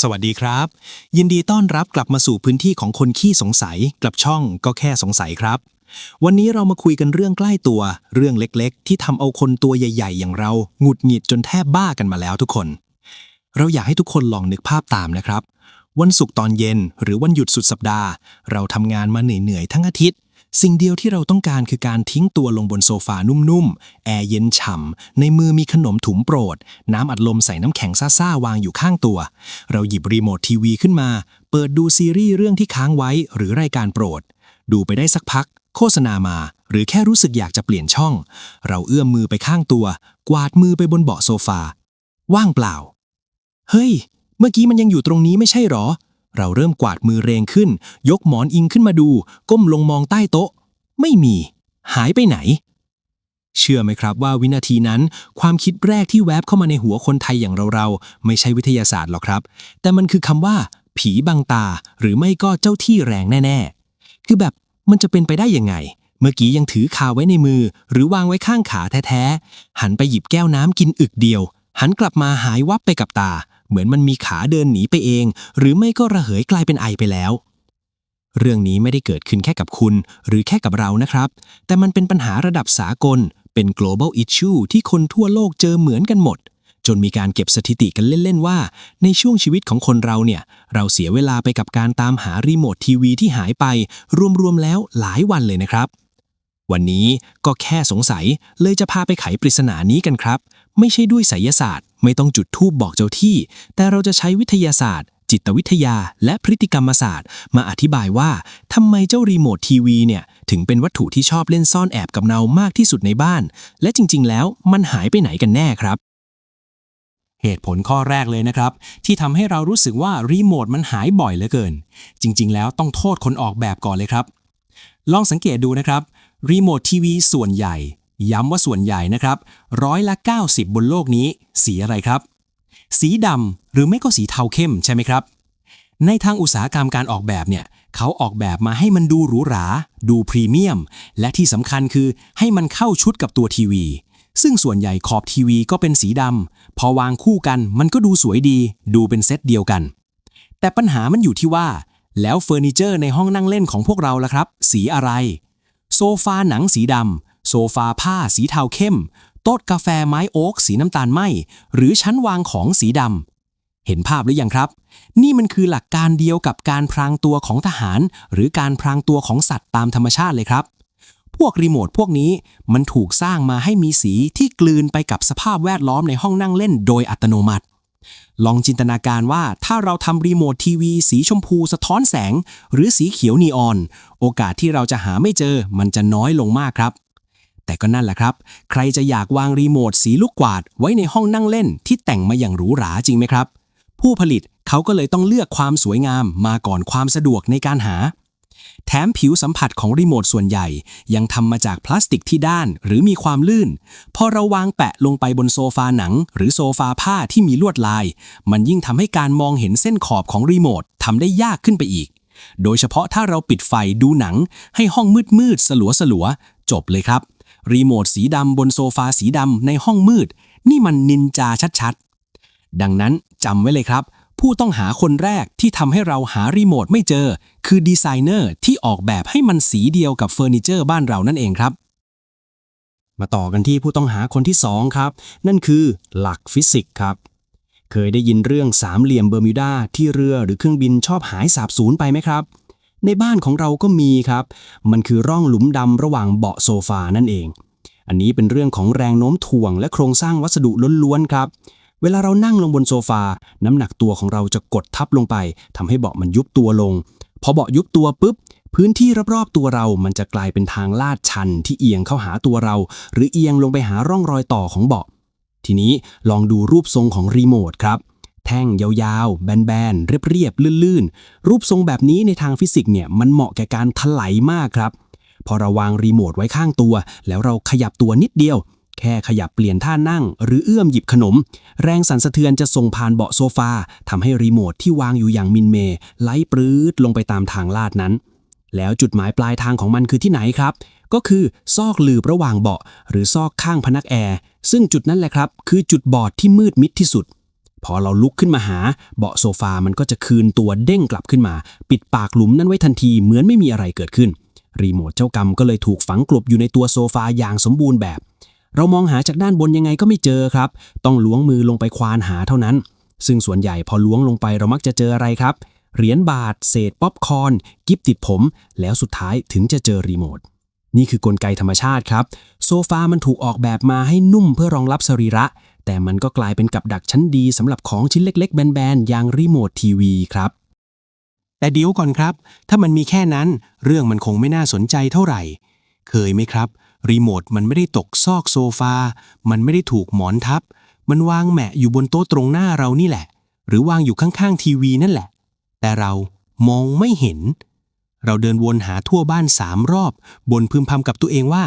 สวัสดีครับ ยินดีต้อนรับกลับมาสู่พื้นที่ของคนขี้สงสัยกับช่องก็แค่สงสัยครับ วันนี้เรามาคุยกันเรื่องใกล้ตัว เรื่องเล็กๆ ที่ทำเอาคนตัวใหญ่ ๆ อย่างเราหงุดหงิดจนแทบบ้ากันมาแล้วทุกคน เราอยากให้ทุกคนลองนึกภาพตามนะครับ วันศุกร์ตอนเย็นหรือวันหยุดสุดสัปดาห์ เราทำงานมาเหนื่อยๆทั้งอาทิตย์ สิ่งเดียวที่เราต้องการคือการทิ้งตัวลงบนโซฟานุ่มๆ แอร์เย็นฉ่ำ ในมือมีขนมถุงโปรด น้ำอัดลมใส่น้ำแข็งซ่าๆ วางอยู่ข้างตัว เราหยิบรีโมททีวีขึ้นมา เปิดดูซีรีส์เรื่องที่ค้างไว้หรือรายการโปรด ดูไปได้สักพัก โฆษณามา หรือแค่รู้สึกอยากจะเปลี่ยนช่อง เราเอื้อมมือไปข้างตัว กวาดมือไปบนเบาะโซฟา ว่างเปล่า เฮ้ย เมื่อกี้มันยังอยู่ตรงนี้ไม่ใช่หรอ เราเริ่มกวาดมือเรงขึ้น ยกหมอนอิงขึ้นมาดู ก้มลงมองใต้โต๊ะ ไม่มี หายไปไหน เชื่อไหมครับว่าวินาทีนั้น ความคิดแรกที่แวบเข้ามาในหัวคนไทยอย่างเราๆ ไม่ใช่วิทยาศาสตร์หรอกครับ แต่มันคือคำว่า ผีบังตา หรือไม่ก็เจ้าที่แรงแน่ ๆ คือแบบมันจะเป็นไปได้ยังไง เมื่อกี้ยังถือคาไว้ในมือ หรือวางไว้ข้างขาแท้ๆหันไปหยิบแก้วน้ำกินอึกเดียว หันกลับมาหายวับไปกับตา เหมือนมันมีขาเดินหนีไปเอง หรือไม่ก็ระเหยกลายเป็นไอไปแล้ว เรื่องนี้ไม่ได้เกิดขึ้นแค่กับคุณ หรือแค่กับเรานะครับ แต่มันเป็นปัญหาระดับสากล เป็น global issue ที่คนทั่วโลกเจอเหมือนกันหมด จนมีการเก็บสถิติกันเล่น ๆ ว่า ในช่วงชีวิตของคนเราเนี่ย เราเสียเวลาไปกับการตามหารีโมททีวีที่หายไป รวมๆแล้วหลายวันเลยนะครับวันนี้ก็แค่สงสัยเลยจะพาไปไขปริศนานี้กันครับ ไม่ใช่ด้วยไสยศาสตร์ ไม่ต้องจุดธูปบอกเจ้าที่ แต่เราจะใช้วิทยาศาสตร์ จิตวิทยา และพฤติกรรมศาสตร์ มาอธิบายว่าทำไมเจ้ารีโมททีวีเนี่ยถึงเป็นวัตถุที่ชอบเล่นซ่อนแอบกับเรามากที่สุดในบ้าน และจริง ๆ แล้วมันหายไปไหนกันแน่ครับเหตุผลข้อแรกเลยนะครับ ที่ทำให้เรารู้สึกว่ารีโมทมันหายบ่อยเหลือเกิน จริง ๆ แล้วต้องโทษคนออกแบบก่อนเลยครับ ลองสังเกตดูนะครับรีโมททีวีส่วนใหญ่ ย้ำว่าส่วนใหญ่นะครับ ร้อยละ 90 บนโลกนี้ สีอะไรครับ สีดำหรือไม่ก็สีเทาเข้มใช่ไหมครับ ในทางอุตสาหกรรมการออกแบบเนี่ยเขาออกแบบมาให้มันดูหรูหรา ดูพรีเมียม และที่สำคัญคือให้มันเข้าชุดกับตัวทีวี ซึ่งส่วนใหญ่ขอบทีวีก็เป็นสีดำพอวางคู่กันมันก็ดูสวยดี ดูเป็นเซตเดียวกัน แต่ปัญหามันอยู่ที่ว่า แล้วเฟอร์นิเจอร์ในห้องนั่งเล่นของพวกเราล่ะครับ สีอะไร โซฟาหนังสีดำ โซฟาผ้าสีเทาเข้ม โต๊ะกาแฟไม้โอ๊กสีน้ำตาลไหมหรือชั้นวางของสีดำ เห็นภาพหรือยังครับ นี่มันคือหลักการเดียวกับการพรางตัวของทหาร หรือการพรางตัวของสัตว์ตามธรรมชาติเลยครับ พวกรีโมทพวกนี้มันถูกสร้างมาให้มีสีที่กลืนไปกับสภาพแวดล้อมในห้องนั่งเล่นโดยอัตโนมัติลองจินตนาการว่าถ้าเราทำรีโมททีวีสีชมพูสะท้อนแสง หรือสีเขียวนีออน โอกาสที่เราจะหาไม่เจอมันจะน้อยลงมากครับ แต่ก็นั่นแหละครับ ใครจะอยากวางรีโมทสีลูกกวาดไว้ในห้องนั่งเล่นที่แต่งมาอย่างหรูหราจริงไหมครับ ผู้ผลิตเขาก็เลยต้องเลือกความสวยงามมาก่อนความสะดวกในการหา แถมผิวสัมผัสของรีโมทส่วนใหญ่ ยังทำมาจากพลาสติกที่ด้านหรือมีความลื่น พอเราวางแปะลงไปบนโซฟาหนัง หรือโซฟาผ้าที่มีลวดลาย มันยิ่งทำให้การมองเห็นเส้นขอบของรีโมททำได้ยากขึ้นไปอีก โดยเฉพาะถ้าเราปิดไฟดูหนัง ให้ห้องมืดมืดสลัวสลัวจบเลยครับ รีโมทสีดำบนโซฟาสีดำในห้องมืด นี่มันนินจาชัดๆ ดังนั้นจำไว้เลยครับ ผู้ต้องหาคนแรกที่ทำให้เราหารีโมทไม่เจอ คือดีไซเนอร์ที่ออกแบบให้มันสีเดียวกับเฟอร์นิเจอร์บ้านเรานั่นเองครับมาต่อกันที่ผู้ต้องหาคนที่ 2 ครับ นั่นคือหลักฟิสิกส์ครับ เคยได้ยินเรื่องสามเหลี่ยมเบอร์มิวดาที่เรือหรือเครื่องบินชอบหายสาบสูญไปไหมครับ ในบ้านของเราก็มีครับ มันคือร่องหลุมดำระหว่างเบาะโซฟานั่นเอง อันนี้เป็นเรื่องของแรงโน้มถ่วงและโครงสร้างวัสดุล้วนๆครับ เวลาเรานั่งลงบนโซฟา น้ำหนักตัวของเราจะกดทับลงไปทำให้เบาะมันยุบตัวลง พอเบาะยุบตัวปุ๊บ พื้นที่รอบๆตัวเรามันจะกลายเป็นทางลาดชันที่เอียงเข้าหาตัวเรา หรือเอียงลงไปหาร่องรอยต่อของเบาะทีนี้ลองดูรูปทรงของรีโมทครับ แท่งยาวๆ แบนๆ เรียบๆ ลื่นๆ รูปทรงแบบนี้ในทางฟิสิกส์เนี่ยมันเหมาะแก่การถลายมากครับ พอเราวางรีโมทไว้ข้างตัว แล้วเราขยับตัวนิดเดียว แค่ขยับเปลี่ยนท่านั่ง หรือเอื้อมหยิบขนม แรงสั่นสะเทือนจะส่งผ่านเบาะโซฟาทำให้รีโมทที่วางอยู่อย่างมินเมย์ไหลปรื้ดลงไปตามทางลาดนั้น แล้วจุดหมายปลายทางของมันคือที่ไหนครับก็คือซอกหลืบระหว่างเบาะ หรือซอกข้างพนักแอร์ ซึ่งจุดนั้นแหละครับ คือจุดบอดที่มืดมิดที่สุด พอเราลุกขึ้นมาหา เบาะโซฟามันก็จะคืนตัวเด้งกลับขึ้นมา ปิดปากหลุมนั้นไว้ทันทีเหมือนไม่มีอะไรเกิดขึ้น รีโมทเจ้ากรรมก็เลยถูกฝังกลบอยู่ในตัวโซฟาอย่างสมบูรณ์แบบ เรามองหาจากด้านบนยังไงก็ไม่เจอครับ ต้องล้วงมือลงไปควานหาเท่านั้น ซึ่งส่วนใหญ่พอล้วงลงไปเรามักจะเจออะไรครับ เหรียญบาท เศษป๊อปคอร์นกิฟติดผม แล้วสุดท้ายถึงจะเจอรีโมทนี่คือกลไกธรรมชาติครับ โซฟามันถูกออกแบบมาให้นุ่มเพื่อรองรับสรีระ แต่มันก็กลายเป็นกับดักชั้นดีสำหรับของชิ้นเล็กๆ แบนๆ อย่างรีโมททีวีครับ แต่เดี๋ยวก่อนครับ ถ้ามันมีแค่นั้น เรื่องมันคงไม่น่าสนใจเท่าไหร่ เคยไหมครับ รีโมทมันไม่ได้ตกซอกโซฟา มันไม่ได้ถูกหมอนทับ มันวางแหมะอยู่บนโต๊ะตรงหน้าเรานี่แหละ หรือวางอยู่ข้างๆทีวีนั่นแหละ แต่เรามองไม่เห็น เราเดินวนหาทั่วบ้านสามรอบ บนพึมพำกับตัวเองว่า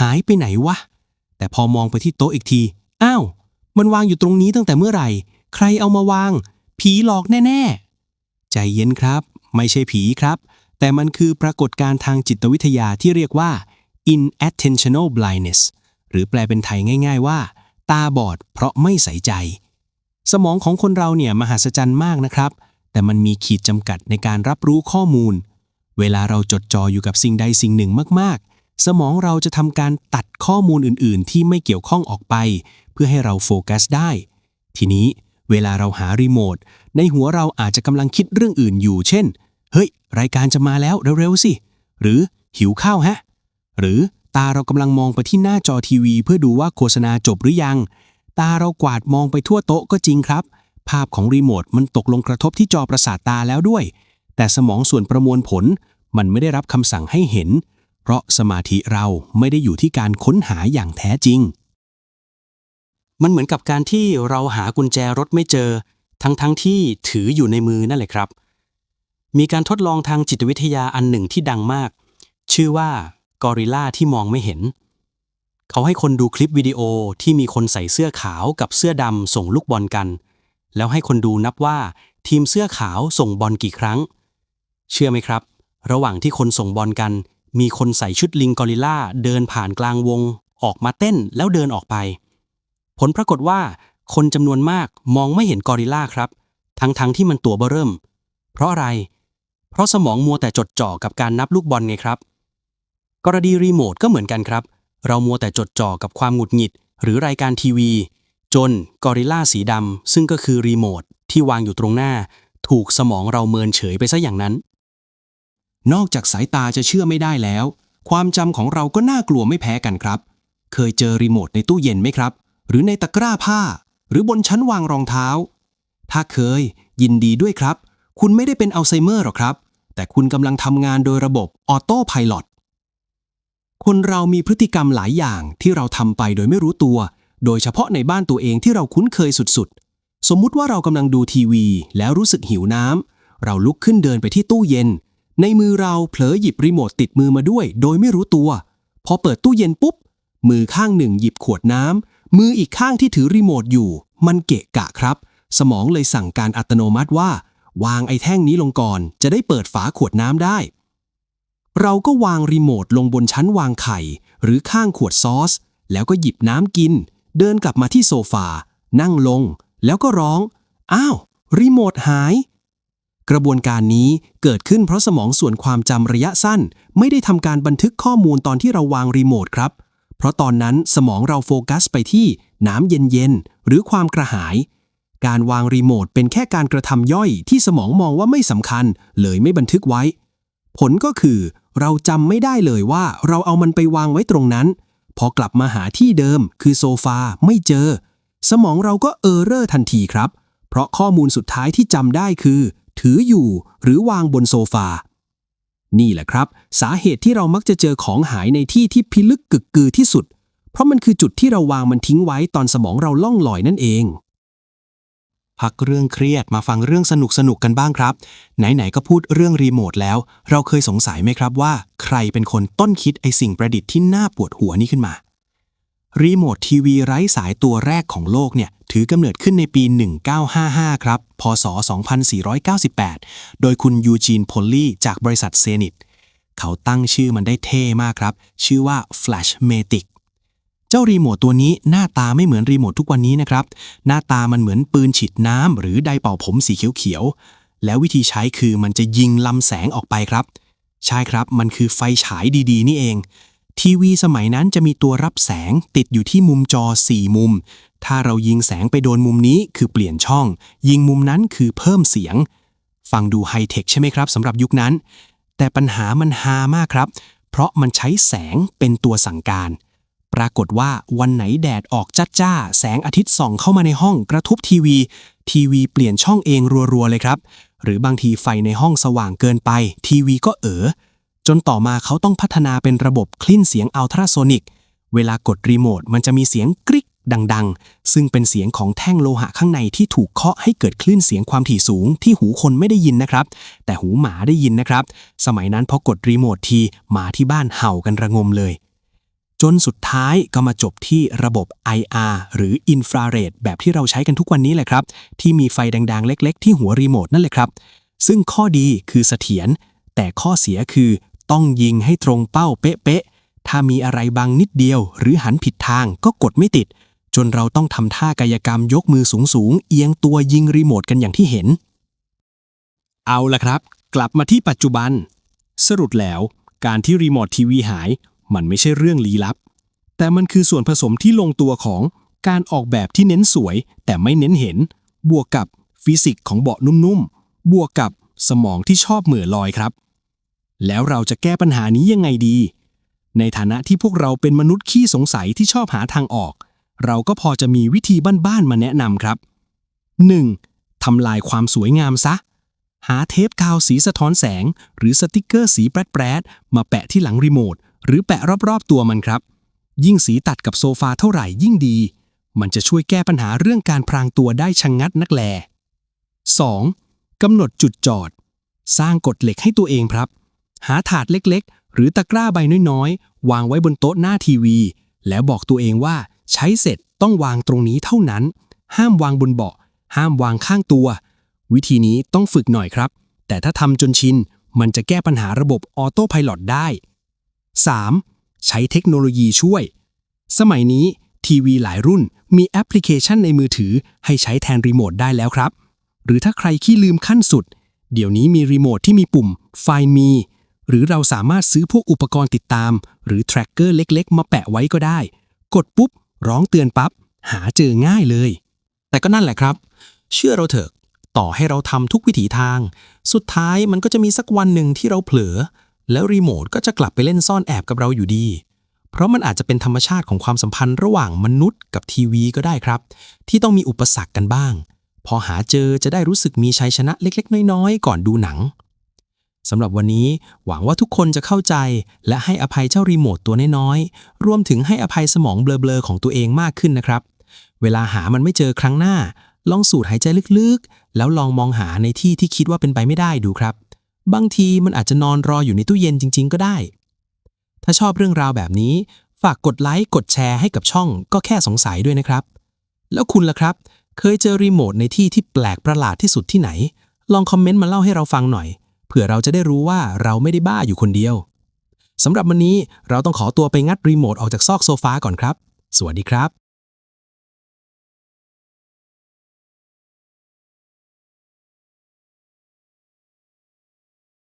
หายไปไหนวะ แต่พอมองไปที่โต๊ะอีกที อ้าว มันวางอยู่ตรงนี้ตั้งแต่เมื่อไหร่ ใครเอามาวาง ผีหลอกแน่ ๆ ใจเย็นครับ ไม่ใช่ผีครับ แต่มันคือปรากฏการณ์ทางจิตวิทยาที่เรียกว่า inattentional blindness หรือแปลเป็นไทยง่าย ๆ ว่า ตาบอดเพราะไม่ใส่ใจ สมองของคนเราเนี่ยมหัศจรรย์มากนะครับ แต่มันมีขีดจำกัดในการรับรู้ข้อมูล เวลาเราจดจ่ออยู่กับสิ่งใดสิ่งหนึ่งมากๆ สมองเราจะทำการตัดข้อมูลอื่น ๆ ที่ไม่เกี่ยวข้องออกไป เพื่อให้เราโฟกัสได้ ทีนี้เวลาเราหารีโมทในหัวเราอาจจะกำลังคิดเรื่องอื่นอยู่ เช่น เฮ้ย รายการจะมาแล้วเร็วๆสิ หรือหิวข้าวฮะ หรือตาเรากำลังมองไปที่หน้าจอทีวี เพื่อดูว่าโฆษณาจบหรือยัง ตาเรากวาดมองไปทั่วโต๊ะก็จริงครับ ภาพของรีโมทมันตกลงกระทบที่จอประสาทตาแล้วด้วย แต่สมองส่วนประมวลผลมันไม่ได้รับคำสั่งให้เห็น เพราะสมาธิเราไม่ได้อยู่ที่การค้นหาอย่างแท้จริง มันเหมือนกับการที่เราหากุญแจรถไม่เจอ ทั้งๆทที่ถืออยู่ในมือนั่นแหละครับ มีการทดลองทางจิตวิทยาอันหนึ่งที่ดังมาก ชื่อว่ากอริลลาที่มองไม่เห็น เขาให้คนดูคลิปวิดีโอที่มีคนใส่เสื้อขาวกับเสื้อดำส่งลูกบอลกัน แล้วให้คนดูนับว่าทีมเสื้อขาวส่งบอลกี่ครั้ง เชื่อไหมครับ ระหว่างที่คนส่งบอลกัน มีคนใส่ชุดลิงกอริลลาเดินผ่านกลางวง ออกมาเต้นแล้วเดินออกไป ผลปรากฏว่า คนจำนวนมากมองไม่เห็นกอริลลาครับ ทั้งๆทที่มันตัวเบอเริ่ม เพราะอะไร เพราะสมองมัวแต่จดจ่อกับการนับลูกบอลไงครับ กรณีรีโมทก็เหมือนกันครับ เรามัวแต่จดจ่อกับความหงุดหงิด หรือรายการทีวี จนกอริลลาสีดำซึ่งก็คือรีโมทที่วางอยู่ตรงหน้า ถูกสมองเราเมินเฉยไปซะอย่างนั้น นอกจากสายตาจะเชื่อไม่ได้แล้ว ความจำของเราก็น่ากลัวไม่แพ้กันครับ เคยเจอรีโมทในตู้เย็นไหมครับ หรือในตะกร้าผ้า หรือบนชั้นวางรองเท้า ถ้าเคย ยินดีด้วยครับ คุณไม่ได้เป็นอัลไซเมอร์หรอกครับ แต่คุณกำลังทำงานโดยระบบออโต้พายロคนเรามีพฤติกรรมหลายอย่างที่เราทำไปโดยไม่รู้ตัว โดยเฉพาะในบ้านตัวเองที่เราคุ้นเคยสุดๆ สมมุติว่าเรากำลังดูทีวี แล้วรู้สึกหิวน้ำเราลุกขึ้นเดินไปที่ตู้เย็น ในมือเราเผลอหยิบรีโมทติดมือมาด้วย โดยไม่รู้ตัว พอเปิดตู้เย็นปุ๊บ มือข้างหนึ่งหยิบขวดน้ำ มืออีกข้างที่ถือรีโมทอยู่ มันเกะกะครับ สมองเลยสั่งการอัตโนมัติว่า วางไอ้แท่งนี้ลงก่อน จะได้เปิดฝาขวดน้ำได้ เราก็วางรีโมทลงบนชั้นวางไข่ หรือข้างขวดซอส แล้วก็หยิบน้ำกิน เดินกลับมาที่โซฟา นั่งลง แล้วก็ร้อง อ้าว รีโมทหาย กระบวนการนี้เกิดขึ้นเพราะสมองส่วนความจำระยะสั้น ไม่ได้ทำการบันทึกข้อมูลตอนที่เราวางรีโมทครับ เพราะตอนนั้นสมองเราโฟกัสไปที่น้ำเย็นๆ หรือความกระหาย การวางรีโมทเป็นแค่การกระทำย่อยที่สมองมองว่าไม่สำคัญ เลยไม่บันทึกไว้ ผลก็คือ เราจำไม่ได้เลยว่าเราเอามันไปวางไว้ตรงนั้น พอกลับมาหาที่เดิม คือโซฟาไม่เจอ สมองเราก็เออร์เรอร์ทันทีครับ เพราะข้อมูลสุดท้ายที่จำได้คือ ถืออยู่ หรือวางบนโซฟา นี่แหละครับ สาเหตุที่เรามักจะเจอของหายในที่ที่พิลึกกึกกือที่สุด เพราะมันคือจุดที่เราวางมันทิ้งไว้ตอนสมองเราล่องลอยนั่นเอง พักเรื่องเครียดมาฟังเรื่องสนุกสนุกกันบ้างครับ ไหนๆก็พูดเรื่องรีโมทแล้ว เราเคยสงสัยไหมครับว่า ใครเป็นคนต้นคิดไอสิ่งประดิษฐ์ที่น่าปวดหัวนี้ขึ้นมา รีโมททีวีไร้สายตัวแรกของโลกเนี่ยถือกำเนิดขึ้นในปี 1955 ครับ พศ 2498 โดยคุณยูจีนพอลลี่จากบริษัทเซนิตเขาตั้งชื่อมันได้เท่มากครับ ชื่อว่า Flashmatic เจ้ารีโมทตัวนี้หน้าตาไม่เหมือนรีโมททุกวันนี้นะครับ หน้าตามันเหมือนปืนฉีดน้ำหรือไดเป่าผมสีเขียวๆ แล้ววิธีใช้คือมันจะยิงลำแสงออกไปครับ ใช่ครับ มันคือไฟฉายดีๆ นี่เอง ทีวีสมัยนั้นจะมีตัวรับแสงติดอยู่ที่มุมจอ 4 มุม ถ้าเรายิงแสงไปโดนมุมนี้คือเปลี่ยนช่อง ยิงมุมนั้นคือเพิ่มเสียง ฟังดูไฮเทคใช่ไหมครับสำหรับยุคนั้น แต่ปัญหามันฮามากครับ เพราะมันใช้แสงเป็นตัวสั่งการ ปรากฏว่าวันไหนแดดออกจ้าจ้า แสงอาทิตย์ส่องเข้ามาในห้องกระทบทีวี ทีวีเปลี่ยนช่องเองรัวๆเลยครับ หรือบางทีไฟในห้องสว่างเกินไป ทีวีก็เอ๋อ จนต่อมาเขาต้องพัฒนาเป็นระบบคลื่นเสียงอัลตราโซนิก เวลากดรีโมทมันจะมีเสียงกริ๊กดังๆ ซึ่งเป็นเสียงของแท่งโลหะข้างในที่ถูกเคาะให้เกิดคลื่นเสียงความถี่สูงที่หูคนไม่ได้ยินนะครับ แต่หูหมาได้ยินนะครับ สมัยนั้นพอกดรีโมททีหมาที่บ้านเห่ากันระงมเลย จนสุดท้ายก็มาจบที่ระบบ IR หรืออินฟราเรดแบบที่เราใช้กันทุกวันนี้แหละครับ ที่มีไฟแดงๆ เล็ก ๆ ที่หัวรีโมทนั่นแหละครับ ซึ่งข้อดีคือเสถียรแต่ข้อเสียคือ ต้องยิงให้ตรงเป้าเป๊ะๆ ถ้ามีอะไรบางนิดเดียว หรือหันผิดทางก็กดไม่ติด จนเราต้องทำท่ากายกรรมยกมือสูงๆ เอียงตัวยิงรีโมทกันอย่างที่เห็น เอาละครับ กลับมาที่ปัจจุบัน สรุปแล้วการที่รีโมททีวีหาย มันไม่ใช่เรื่องลี้ลับ แต่มันคือส่วนผสมที่ลงตัวของการออกแบบที่เน้นสวย แต่ไม่เน้นเห็น บวกกับฟิสิกส์ของเบาะนุ่มๆ บวกกับสมองที่ชอบเหม่อลอยครับ แล้วเราจะแก้ปัญหานี้ยังไงดี ในฐานะที่พวกเราเป็นมนุษย์ขี้สงสัยที่ชอบหาทางออก เราก็พอจะมีวิธีบ้านๆมาแนะนำครับ 1. ทำลายความสวยงามซะ หาเทปกาวสีสะท้อนแสง หรือสติกเกอร์สีแปรดๆมาแปะที่หลังรีโมทหรือแปะรอบๆตัวมันครับ ยิ่งสีตัดกับโซฟาเท่าไหร่ยิ่งดี มันจะช่วยแก้ปัญหาเรื่องการพรางตัวได้ชะงงัดนักแล 2. กำหนดจุดจอด สร้างกฎเหล็กให้ตัวเองครับ หาถาดเล็กๆ หรือตะกร้าใบน้อยๆ วางไว้บนโต๊ะหน้าทีวี แล้วบอกตัวเองว่าใช้เสร็จต้องวางตรงนี้เท่านั้น ห้ามวางบนเบาะ ห้ามวางข้างตัว วิธีนี้ต้องฝึกหน่อยครับ แต่ถ้าทำจนชิน มันจะแก้ปัญหาระบบออโต้พลอตได้ 3. ใช้เทคโนโลยีช่วย สมัยนี้ทีวีหลายรุ่นมีแอปพลิเคชันในมือถือ ให้ใช้แทนรีโมทได้แล้วครับ หรือถ้าใครขี้ลืมขั้นสุด เดี๋ยวนี้มีรีโมทที่มีปุ่ม Find Me หรือเราสามารถซื้อพวกอุปกรณ์ติดตาม หรือ tracker เล็กๆ มาแปะไว้ก็ได้ กดปุ๊บ ร้องเตือนปั๊บ หาเจอง่ายเลย แต่ก็นั่นแหละครับ เชื่อเราเถอะ ต่อให้เราทำทุกวิถีทาง สุดท้ายมันก็จะมีสักวันหนึ่งที่เราเผลอ แล้วรีโมทก็จะกลับไปเล่นซ่อนแอบกับเราอยู่ดี เพราะมันอาจจะเป็นธรรมชาติของความสัมพันธ์ระหว่างมนุษย์กับทีวีก็ได้ครับ ที่ต้องมีอุปสรรคกันบ้าง พอหาเจอจะได้รู้สึกมีชัยชนะเล็ก ๆ น้อยๆก่อนดูหนัง สำหรับวันนี้หวังว่าทุกคนจะเข้าใจ และให้อภัยเจ้ารีโมทตัวน้อยๆ รวมถึงให้อภัยสมองเบลอๆของตัวเองมากขึ้นนะครับ เวลาหามันไม่เจอครั้งหน้า ลองสูดหายใจลึกๆ แล้วลองมองหาในที่ที่คิดว่าเป็นไปไม่ได้ดูครับ บางทีมันอาจจะนอนรออยู่ในตู้เย็นจริง ๆ ก็ได้ ถ้าชอบเรื่องราวแบบนี้ ฝากกดไลค์กดแชร์ให้กับช่องก็แค่สงสัยด้วยนะครับ แล้วคุณล่ะครับ เคยเจอรีโมทในที่ที่แปลกประหลาดที่สุดที่ไหน ลองคอมเมนต์มาเล่าให้เราฟังหน่อย เผื่อเราจะได้รู้ว่าเราไม่ได้บ้าอยู่คนเดียวสำหรับวันนี้เราต้องขอตัวไปงัดรีโมทออกจากซอกโซฟาก่อนครับ สวัสดีครับ